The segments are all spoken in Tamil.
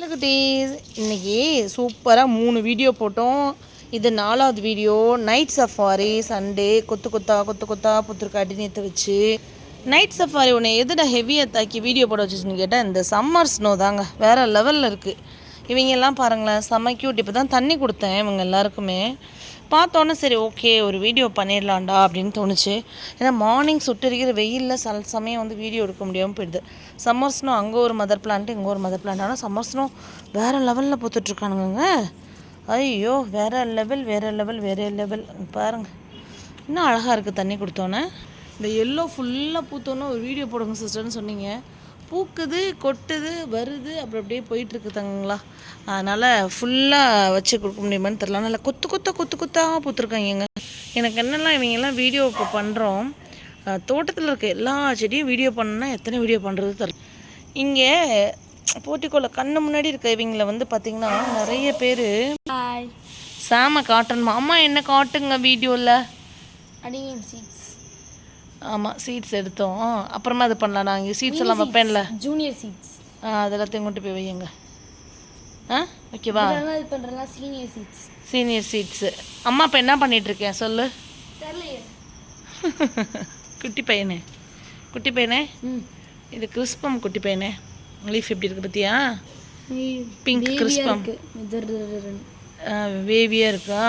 ஹலோ குட்டீஸ் இன்னைக்கு சூப்பராக மூணு வீடியோ போட்டோம். இது நாலாவது வீடியோ நைட் சஃபாரி சண்டே கொத்து கொத்தா கொத்து கொத்தா புத்திருக்காட்டி நேற்று வச்சு. நைட் சஃபாரி உன்னை எதுடா ஹெவியாக தாக்கி வீடியோ போட வச்சுச்சுன்னு கேட்டால் இந்த சம்மர் ஸ்னோ தாங்க. வேறு லெவலில் இருக்குது இவங்க எல்லாம் பாருங்களேன் செம்ம க்யூட் இப்போ தான் தண்ணி கொடுத்தேன் இவங்க எல்லாருக்குமே. பார்த்தோன்னே சரி ஓகே ஒரு வீடியோ பண்ணிடலாம்டா அப்படின்னு தோணுச்சு. ஏன்னா மார்னிங் சுட்டரிக்கிற வெயிலில் சில சமயம் வந்து வீடியோ எடுக்க முடியாமல் போயிடுது. சம்மர் ஸ்னோ அங்கே ஒரு மதர் பிளான்ட்டு இங்கே ஒரு மதர் பிளான்ட் ஆனால் சம்மர் ஸ்னோ வேறு லெவலில் பூத்துட்ருக்கானுங்க ஐயோ வேறு லெவல் வேறு லெவல் வேறு லெவல் பாருங்கள் இன்னும் அழகாக இருக்குது தண்ணி கொடுத்தோன்னே. இந்த எல்லோ ஃபுல்லாக பூத்தோன்னே ஒரு வீடியோ போடுங்க சிஸ்டர்னு சொன்னீங்க. பூக்குது கொட்டுது வருது அப்புறம் அப்படியே போயிட்டுருக்கு தங்கங்களா. அதனால் ஃபுல்லாக வச்சு கொடுக்க முடியுமான்னு தெரில நல்லா கொத்து கொத்தா கொத்து கொத்தாக பூத்துருக்காங்க எனக்கு என்னெல்லாம் இவங்கெல்லாம் வீடியோ இப்போ பண்ணுறோம் தோட்டத்தில் இருக்க எல்லா செடியும் வீடியோ பண்ணணும்னா எத்தனை வீடியோ பண்ணுறது தெரில இங்கே போட்டிக்கோல கண்ணு முன்னாடி இருக்க இவங்கள வந்து பார்த்திங்கன்னா நிறைய பேர் ஹாய் சாம காட்டணுமா அம்மா என்ன காட்டுங்க வீடியோவில் அடிங்க சீட்ஸ் ஆமாம் சீட்ஸ் எடுத்தோம். அப்புறமா இது பண்ணலாம். இங்கே சீட்ஸ் எல்லாம் வைப்பேன்ல. ஜூனியர் சீட்ஸ் ஆ அதெல்லாத்தையும் கொண்டு போய் வையுங்க. ஆ ஓகேவா? இதெல்லாம் இது பண்ணுறதுலாம் சீனியர் சீட்ஸ் சீனியர் சீட்ஸு அம்மா இப்போ என்ன பண்ணிட்டு இருக்கேன்? சொல்லு. தெரியலையே. குட்டி பையனே. குட்டி பையனே? ம். இது கிறிஸ்பம் குட்டி பையனே. லீஃப் எப்படி இருக்கு பத்தியா? பிங்க் கிறிஸ்பம். வேவியாக இருக்கா?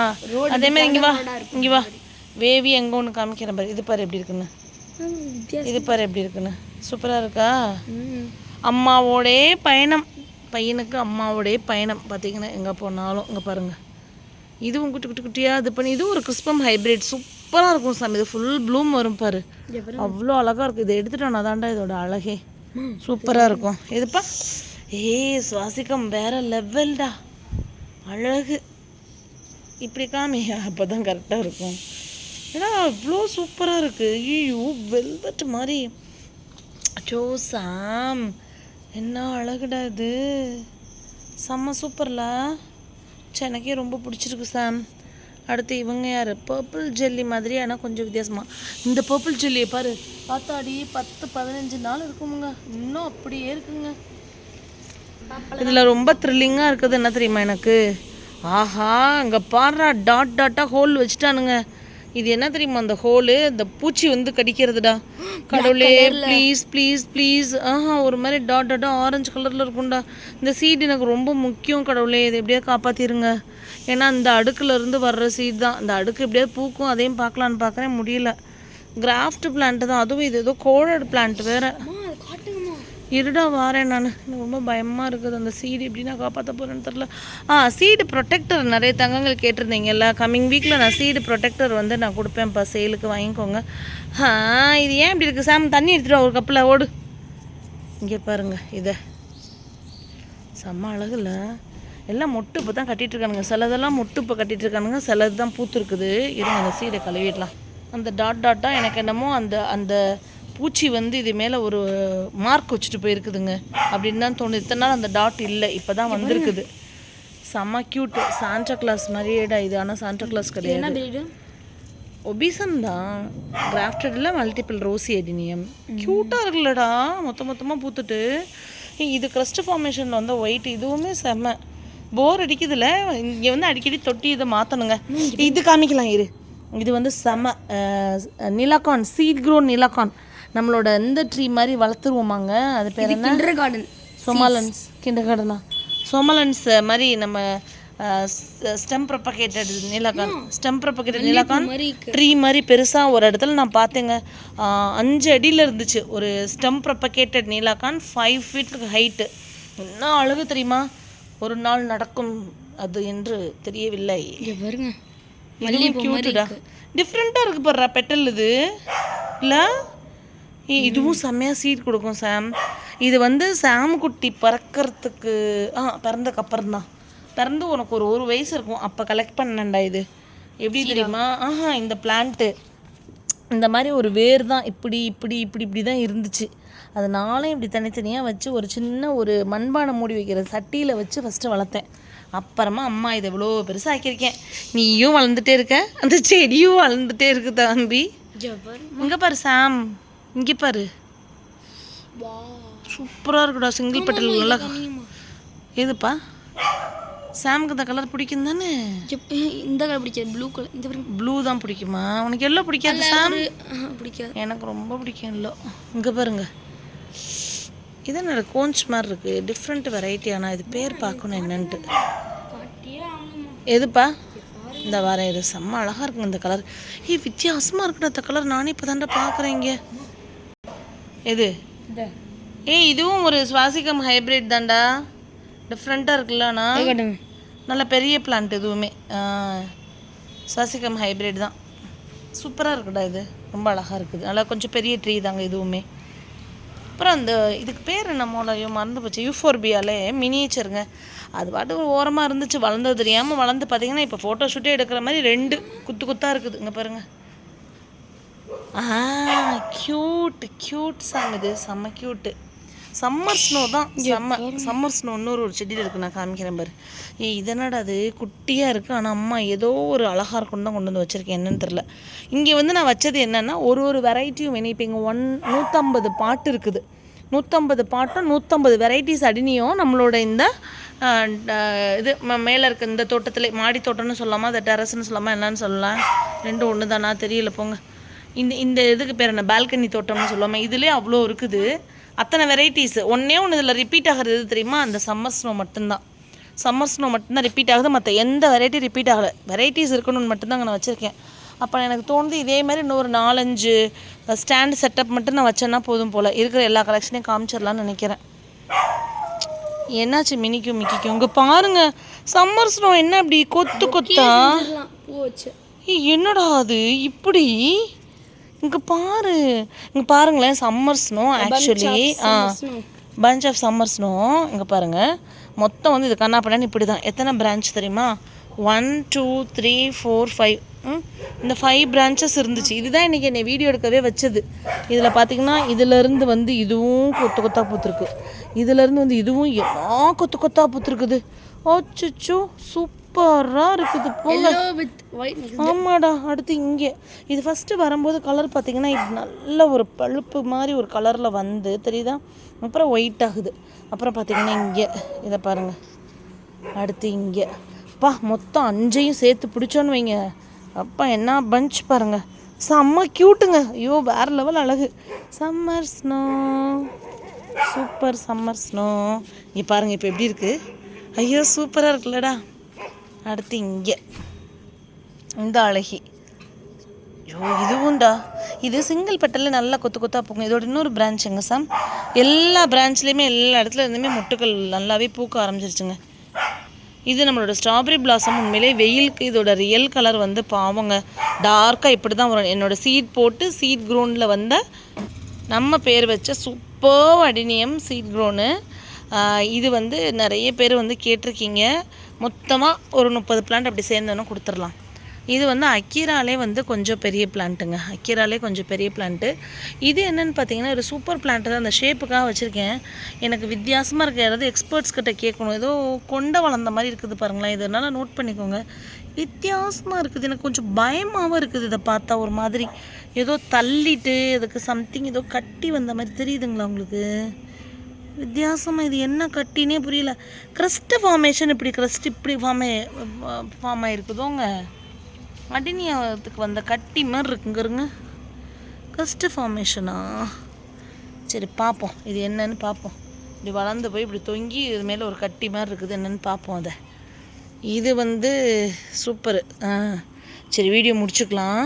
அதே மாதிரி இங்கே வா. இங்கே வா. வேவி எங்கே ஒன்று காமிக்கிறேன் பாரு. இது பாரு எப்படி இருக்குன்னு. இது பாரு எப்படி இருக்குன்னு. சூப்பராக இருக்கா? அம்மாவோடே பயணம். பையனுக்கு அம்மாவோடே பயணம். பார்த்தீங்கன்னா எங்கே போனாலும் இங்கே பாருங்கள் இதுவும் குட்டி குட்டி குட்டியாக இது பண்ணி இதுவும் ஒரு கிறிஸ்பம் ஹைப்ரிட். சூப்பராக இருக்கும் சாமி. இது ஃபுல் ப்ளூம் வரும் பாரு. அவ்வளோ அழகாக இருக்கும் இதை எடுத்துட்டோம் அதான்டா இதோட அழகே. சூப்பராக இருக்கும். எதுப்பா? ஏய் சுவாசிக்கம் வேற லெவல்டா அழகு. இப்படி காமி. அப்போ தான் கரெக்டாக இருக்கும். ஏன்னா அவ்வளோ சூப்பராக இருக்குது ஐயோ வெல்வெட் மாதிரி. அச்சோ சாம். என்ன அழகுடா இது. செம்ம சூப்பர்ல. ச்சே எனக்கே ரொம்ப பிடிச்சிருக்கு சாம். அடுத்து இவங்க யார்? பர்பிள் ஜெல்லி மாதிரி ஆனால் கொஞ்சம் வித்தியாசமா. இந்த பர்பிள் ஜெல்லியை பாரு பார்த்தாடி பத்து பதினஞ்சு நாள் இருக்குமுங்க. இன்னும் அப்படியே இருக்குங்க. இதில் ரொம்ப த்ரில்லிங்காக இருக்குது என்ன தெரியுமா எனக்கு? ஆஹா அங்கே பாடுறா டாட் டாட்டாக ஹோல் வச்சுட்டானுங்க. இது என்ன தெரியுமா அந்த ஹோலு? இந்த பூச்சி வந்து கடிக்கிறதுடா. கடவுளே ப்ளீஸ் ப்ளீஸ் ப்ளீஸ். ஆஹா ஒரு மாதிரி டாட் டாட்டாக ஆரஞ்சு கலரில் இருக்கும்டா. இந்த சீட் எனக்கு ரொம்ப முக்கியம் கடவுளே. இதை எப்படியா காப்பாற்றிருங்க ஏன்னா இந்த அடுக்குல இருந்து வர்ற சீட் தான். இந்த அடுக்கு எப்படியாவது பூக்கும் அதையும் பார்க்கலான்னு பார்க்குறேன் முடியல. கிராஃப்ட் பிளான்ட் தான். அதுவும் இது ஏதோ கோழடு பிளான்ட் வேற. இருடா வாரேன் நான். எனக்கு ரொம்ப பயமாக இருக்குது. அந்த சீடு எப்படி நான் காப்பாற்ற போகிறேன்னு தெரில ஆ சீடு ப்ரொடெக்டர் நிறைய தங்கங்கள் கேட்டிருந்தீங்கல்ல கம்மிங் வீக்கில் நான் சீடு ப்ரொடெக்டர் வந்து நான் கொடுப்பேன்ப்பா சேலுக்கு வாங்கிக்கோங்க. ஆ இது ஏன் இப்படி இருக்குது சாம் தண்ணி எடுத்துட்டு வா ஒரு கப்பில் ஓடு. இங்கே பாருங்க இதை. செம்ம அழகுல எல்லாம் மொட்டு இப்போ தான் கட்டிட்டு இருக்கானுங்க. சிலதெல்லாம் மொட்டு இப்போ கட்டிட்டு இருக்கானுங்க. சிலது தான் பூத்துருக்குது இருங்க அந்த சீடை கழுவிடலாம். அந்த டாட் டாட்டாக எனக்கு என்னமோ அந்த அந்த பூச்சி வந்து இது மேலே ஒரு மார்க் வச்சுட்டு போயிருக்குதுங்க. அப்படின்னு தான் தோணுது. இத்தனை நாள் அந்த டாட் இல்லை. இப்போ தான் வந்திருக்குது. செம்ம க்யூட் சாண்டா கிளாஸ் மாதிரியேடா இது. ஆனால் சாண்டா கிளாஸ் கிடையாது. ஒபிசம் தான். கிராஃப்டடில் மல்டிபிள் ரோசி எடினியம் க்யூட்டாக இருக்குல்லடா. மொத்த மொத்தமாக பூத்துட்டு. இது கிரஸ்ட் ஃபார்மேஷனில் வந்த ஒயிட் இதுவுமே செம்ம. போர் அடிக்குதுல. இங்கே வந்து அடிக்கடி தொட்டி இதை மாற்றணுங்க இது காமிக்கலாம் இரு. இது வந்து செம்ம நிலாக்கான். Seat grown நிலாக்கான். நம்மளோட இந்த ட்ரீ மாதிரி வளர்த்துருவோமாங்க. அது பேர் என்ன? கிண்டர் கார்டன் சொமாலன்ஸ் கிண்டர் கார்டனா சொமாலன்ஸ் மாதிரி நம்ம ஸ்டெம் ப்ரொபகேட்டட் நீலகான் ஸ்டெம் ப்ரொபகேட்டட் நீலகான் ட்ரீ மாதிரி பெருசாக ஒரு இடத்துல நான் பார்த்தேங்க. அஞ்சு அடியில் இருந்துச்சு. ஒரு ஸ்டெம் ப்ரொபகேட்டட் நீலகான் ஃபைவ் ஃபீட் ஹைட்டு என்ன அழகு தெரியுமா? ஒரு நாள் நடக்கும் அது என்று தெரியவில்லை. பாருங்க. டிஃப்ரெண்ட்டாக இருக்கு பாருடா பெட்டல் இது. இல்லை? இதுவும் செம்மையாக சீட் கொடுக்கும் சாம் இது வந்து சாம் குட்டி பறக்கறதுக்கு ஆ பிறந்தக்கு அப்புறம் தான் பிறந்து உனக்கு ஒரு ஒரு வயசு இருக்கும். அப்போ கலெக்ட் பண்ணேன்டா இது. எப்படி தெரியுமா? ஆஹா இந்த பிளான்ட்டு இந்த மாதிரி ஒரு வேர் தான் இப்படி இப்படி இப்படி இப்படி தான் இருந்துச்சு. அது நானும் இப்படி தனித்தனியாக வச்சு ஒரு சின்ன ஒரு மண்பானை மூடி வைக்கிற சட்டியில் வச்சு ஃபஸ்ட்டு வளர்த்தேன். அப்புறமா அம்மா இதை இவ்வளோ பெருசாக ஆக்கியிருக்கேன். நீயும் வளர்ந்துட்டே இருக்க. அந்த செடியும் வளர்ந்துட்டே இருக்கு தம்பி. ஜபர் இங்கே பாரு சாம் இங்கே பாரு. வா சூப்பராக இருக்குடா சிங்கிள் பெட்டல் நல்லா எதுப்பா சாமுக்கு இந்த கலர் பிடிக்கும் தானே? இந்த கலர் பிடிக்காது ப்ளூ கலர் இந்த ப்ளூ தான் பிடிக்குமா? உனக்கு எல்லோ பிடிக்காது சாம்? பிடிக்காது. எனக்கு ரொம்ப பிடிக்கும் எல்லோ. இங்கே பாருங்க. இது என்னோட கோஞ்ச் மாதிரி இருக்கு. டிஃப்ரெண்ட் வெரைட்டி ஆனால் இது பேர் பார்க்கணும் என்னன்ட்டு. எதுப்பா? இந்த வாரம் இது செம்ம அழகாக இருக்குங்க இந்த கலர் ஏய் வித்தியாசமாக இருக்குடா இந்த கலர் நானே இப்போ தாண்டா பார்க்குறேன் இங்கே. எது? ஏய் இதுவும் ஒரு சுவாசிகம் ஹைப்ரிட் தான்டா. டிஃப்ரெண்ட்டாக இருக்குல்லண்ணா. நல்ல பெரிய பிளான்ட் இதுவுமே ஆ, சுவாசிகம் ஹைப்ரிட் தான். சூப்பராக இருக்குடா இது. ரொம்ப அழகாக இருக்குது. நல்லா கொஞ்சம் பெரிய ட்ரீ தாங்க இதுவுமே அப்புறம் அந்த இதுக்கு பேர் என்ன மூலையோ மறந்து போச்சு. யூஃபோர்பியாலே மினியேச்சருங்க அது பாட்டு ஒரு ஓரமாக இருந்துச்சு வளர்ந்தது தெரியாமல் வளர்ந்து பார்த்தீங்கன்னா இப்போ ஃபோட்டோ ஷூட்டே எடுக்கிற மாதிரி ரெண்டு குத்து குத்தாக இருக்குது. இங்கே பாருங்கள் ஆ க்யூட் க்யூட் சாங் இது. செம்ம க்யூட்டு சம்மர் ஸ்னோ தான். செம்ம சம்மர் ஸ்னோ இன்னொரு ஒரு செடியில் இருக்கு. நான் காமிக்கிறேன் பாரு. ஏய் இதனடா அது? குட்டியாக இருக்குது ஆனால் அம்மா ஏதோ ஒரு அழகாக இருக்குன்னு தான் கொண்டு வந்து வச்சுருக்கேன். என்னன்னு தெரில இங்கே வந்து நான் வச்சது என்னென்னா ஒரு ஒரு வெரைட்டியும் வேணும். இப்போ இங்கே ஒன் நூற்றம்பது பாட்டு இருக்குது. நூற்றம்பது பாட்டும் நூற்றம்பது வெரைட்டிஸ் அடினியும் நம்மளோட இந்த இது மேலே இருக்க இந்த தோட்டத்தில் மாடி தோட்டம்னு சொல்லாமா அதை டெரஸ்னு சொல்லாமா என்னன்னு சொல்லலாம். ரெண்டும் ஒன்று தானா தெரியல போங்க. இந்த இந்த இதுக்கு பேர் என்ன? பால்கனி தோட்டம்னு சொல்லுவாங்க. இதுலேயே அவ்வளோ இருக்குது. அத்தனை வெரைட்டிஸ் ஒன்றே ஒன்று இதில் ரிப்பீட் ஆகிறது எது தெரியுமா? அந்த சம்மர் ஸ்னோ மட்டும்தான். சம்மர் ஸ்னோ மட்டும்தான் ரிப்பீட் ஆகுது. மற்ற எந்த வெரைட்டி ரிப்பீட் ஆகலை. வெரைட்டிஸ் இருக்கணும்னு மட்டும்தான் நான் வச்சுருக்கேன். அப்போ எனக்கு தோணுது இதே மாதிரி இன்னொரு நாலஞ்சு ஸ்டாண்ட் செட்டப் மட்டும் நான் வச்சேன்னா போதும் போல். இருக்கிற எல்லா கலெக்ஷனையும் காமிச்சிடலான்னு நினைக்கிறேன். என்னாச்சு மினிக்கும் மிக்கிக்கும்? இங்கே பாருங்க. சம்மர் ஸ்னோ என்ன அப்படி கொத்து கொத்தா? என்னடா அது? இப்படி? இங்கே பாரு. இங்கே பாருங்களேன் summer snow actually a bunch of summer snow இங்கே பாருங்க. மொத்தம் வந்து இது கண்ணா பண்ணான்னு இப்படி தான் எத்தனை பிரான்ச் தெரியுமா? One two three four five இந்த ஃபைவ் பிரான்ச்சஸ் இருந்துச்சு. இதுதான் இன்றைக்கி என்னை வீடியோ எடுக்கவே வச்சது. இதில் பார்த்தீங்கன்னா இதிலேருந்து வந்து இதுவும் கொத்து கொத்தாக பூத்துருக்கு. இதிலேருந்து வந்து இதுவும் எல்லாம் கொத்து கொத்தாக பூத்துருக்குது. அச்சோ சூப்பராக இருக்குது போங்க. எல்லோ வித் ஒயிட் ஆமாடா அடுத்து இங்கே. இது ஃபஸ்ட்டு வரும்போது கலர் பார்த்தீங்கன்னா இது நல்ல ஒரு பழுப்பு மாதிரி ஒரு கலரில் வந்து தெரியுதா? அப்புறம் ஒயிட் ஆகுது. அப்புறம் பார்த்தீங்கன்னா இங்கே. இதை பாருங்கள் அடுத்து இங்கே. அப்பா மொத்தம் அஞ்சையும் சேர்த்து பிடிச்சோன்னு வைங்க. அப்பா என்ன பஞ்ச் பாருங்க. செம்ம க்யூட்டுங்க ஐயோ வேற லெவல் அழகு. Summer snow super summer snow இங்கே பாருங்கள் இப்போ எப்படி இருக்குது ஐயோ சூப்பராக இருக்குல்லடா. அடுத்து இங்கே. இந்த அழகி. ஐயோ இதுவும்டா. இது சிங்கிள் பெட்டலில் நல்லா கொத்து கொத்தாக பூக்கும். இதோட இன்னொரு பிரான்ச் எங்க சாம்? எல்லா பிரான்ச்லேயுமே எல்லா இடத்துல இருந்துமே முட்டுக்கள் நல்லாவே பூக்க ஆரம்பிச்சிருச்சுங்க. இது நம்மளோட ஸ்ட்ராபெரி பிளாசம் உண்மையிலே வெயிலுக்கு இதோட ரியல் கலர் வந்து பாவங்க. டார்க்காக இப்படி தான் வரும். என்னோட சீட் போட்டு சீட் க்ரோனில் வந்த நம்ம பேர் வச்ச சூப்பர் அடினியம் சீட் க்ரோனு இது வந்து நிறைய பேர் வந்து கேட்டிருக்கீங்க. மொத்தமாக ஒரு முப்பது பிளான்ட் அப்படி சேர்ந்தோன்னு கொடுத்துடலாம். இது வந்து அக்கீராலே வந்து கொஞ்சம் பெரிய பிளான்ட்டுங்க அக்கீராலே கொஞ்சம் பெரிய பிளான்ட்டு இது என்னென்னு பார்த்தீங்கன்னா ஒரு சூப்பர் பிளான்ட்டு தான். அந்த ஷேப்புக்காக வச்சுருக்கேன். எனக்கு வித்தியாசமாக இருக்க யாராவது எக்ஸ்பர்ட்ஸ் கிட்ட கேட்கணும். ஏதோ கொண்ட வளர்ந்த மாதிரி இருக்குது பாருங்களேன். இதனால நோட் பண்ணிக்கோங்க. வித்தியாசமாக இருக்குது. எனக்கு கொஞ்சம் பயமாகவும் இருக்குது இதை பார்த்தா ஒரு மாதிரி. ஏதோ தள்ளிட்டு அதுக்கு சம்திங் ஏதோ கட்டி வந்த மாதிரி தெரியுதுங்களா உங்களுக்கு? வித்தியாசமாக இது என்ன கட்டினே புரியல. க்ரஸ்ட் ஃபார்மேஷன் இப்படி க்ரஸ்ட் இப்படி ஃபார்மே ஃபார்ம் ஆகிருக்குதோங்க அடினியத்துக்கு வந்த கட்டி மாதிரி இருக்குங்க இருங்க. ஃபார்மேஷனா சரி பார்ப்போம். இது என்னன்னு பார்ப்போம். இப்படி வளர்ந்து போய் இப்படி தொங்கி இது மேலே ஒரு கட்டி மாதிரி இருக்குது. என்னென்னு பார்ப்போம் அதை. இது வந்து சூப்பரு ஆ சரி வீடியோ முடிச்சுக்கலாம்.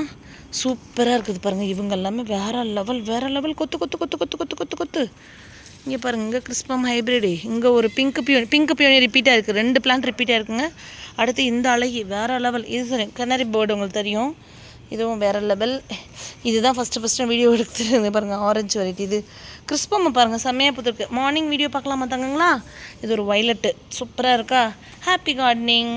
சூப்பராக இருக்குது பாருங்கள் இவங்க எல்லாமே வேறு லெவல் வேறு லெவல் கொத்து கொத்து கொத்து கொத்து கொத்து கொத்து கொத்து. இங்கே பாருங்க இங்கே கிறிஸ்பம் ஹைப்ரிடு இங்கே ஒரு பிங்க் பியூனி பிங்க் பியூனி ரிப்பீட்டாக இருக்குது ரெண்டு பிளான்ட் ரிப்பீட்டாக இருக்குங்க. அடுத்து இந்த அழகி வேறு லெவல் இது சரி கனரி பேர்டு உங்களுக்கு தெரியும். இதுவும் வேறு லெவல் இதுதான் ஃபஸ்ட்டு ஃபஸ்ட்டு வீடியோ எடுத்துருந்து பாருங்கள் ஆரஞ்சு வெரைட்டி இது கிறிஸ்பம் பாருங்கள் செம்மையாக பார்த்துருக்கு மார்னிங் வீடியோ பார்க்கலாமா தங்கங்களா? இது ஒரு வைலட்டு சூப்பராக இருக்கா? Happy gardening